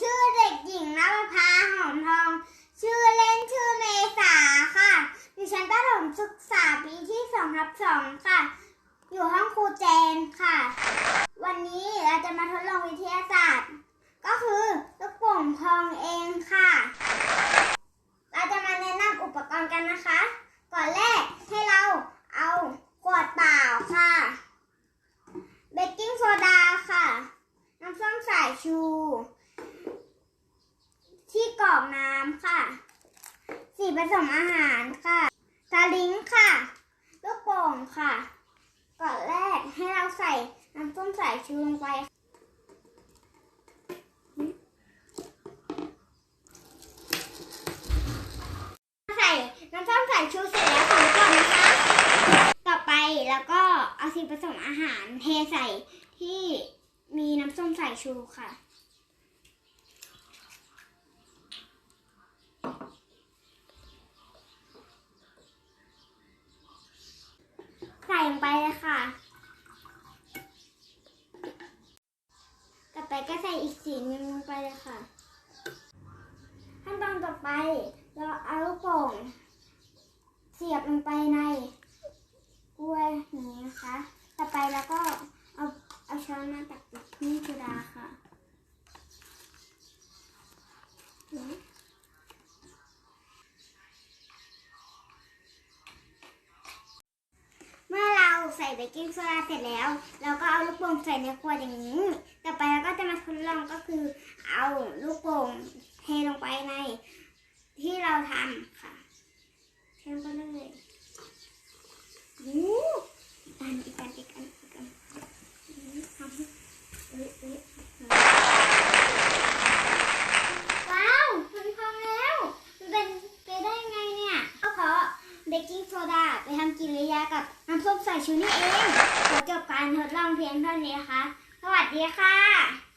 ชื่อเด็กหญิงนภาหอมทอง ชื่อเล่นชื่อเมษาค่ะ ดิฉันประถมศึกษาปีที่สองทับสองค่ะ อยู่ห้องครูเจนค่ะ วันนี้เราจะมาทดลองวิทยาศาสตร์ ก็คือลูกโป่งพองเองค่ะ เราจะมาแนะนำอุปกรณ์กันนะคะ ก่อนแรกให้เราเอาขวดเปล่าค่ะ เบกกิ้งโซดาค่ะ น้ำส้มสายชู ที่กรอกน้ำค่ะ สีผสมอาหารค่ะสลิงค่ะ ลูกโป่งค่ะ ก่อนแรกให้เราใส่น้ำส้มสายชูลงไปใส่น้ำส้มสายชูเสร็จแล้วสองขวดนะคะ ต่อไปแล้วก็เอาสีผสมอาหารเทใส่ที่มีน้ำส้มสายชูค่ะ ใส่ลง ไปเลยค่ะ ต่อไปก็ใส่อีกสีหนึงลงไปเลยค่ะ ขั้นตอนต่อไปเราเอาลูกโป่งเสียบลงไปในกล้วยอย่างนี้นะคะ ต่อไปเราก็เอาเอาช้อนมาตักนี่โซดาค่ะนี่เมื่อเรา ใส่เบกกิ้งโซดาเสร็จแล้ว เราก็เอาลูกโป่งใส่ในขวดอย่างนี้ ต่อไปเราก็จะมาทดลองก็คือเอาลูกโป่งเทลงไปในที่เราทำค่ะเทลงไปเลยอู้อันอีกอันอีกอันอีกอันอื้อทำเอ้ยเอ้ยว้าวมันพองแล้วมันเป็นไปได้ไงเนี่ยก็เพราะเบกกิ้งโซดาไปทำกิริยากับ ชูนี่เองขอจบการทดลองเพียงเท่านี้ค่ะ สวัสดีค่ะ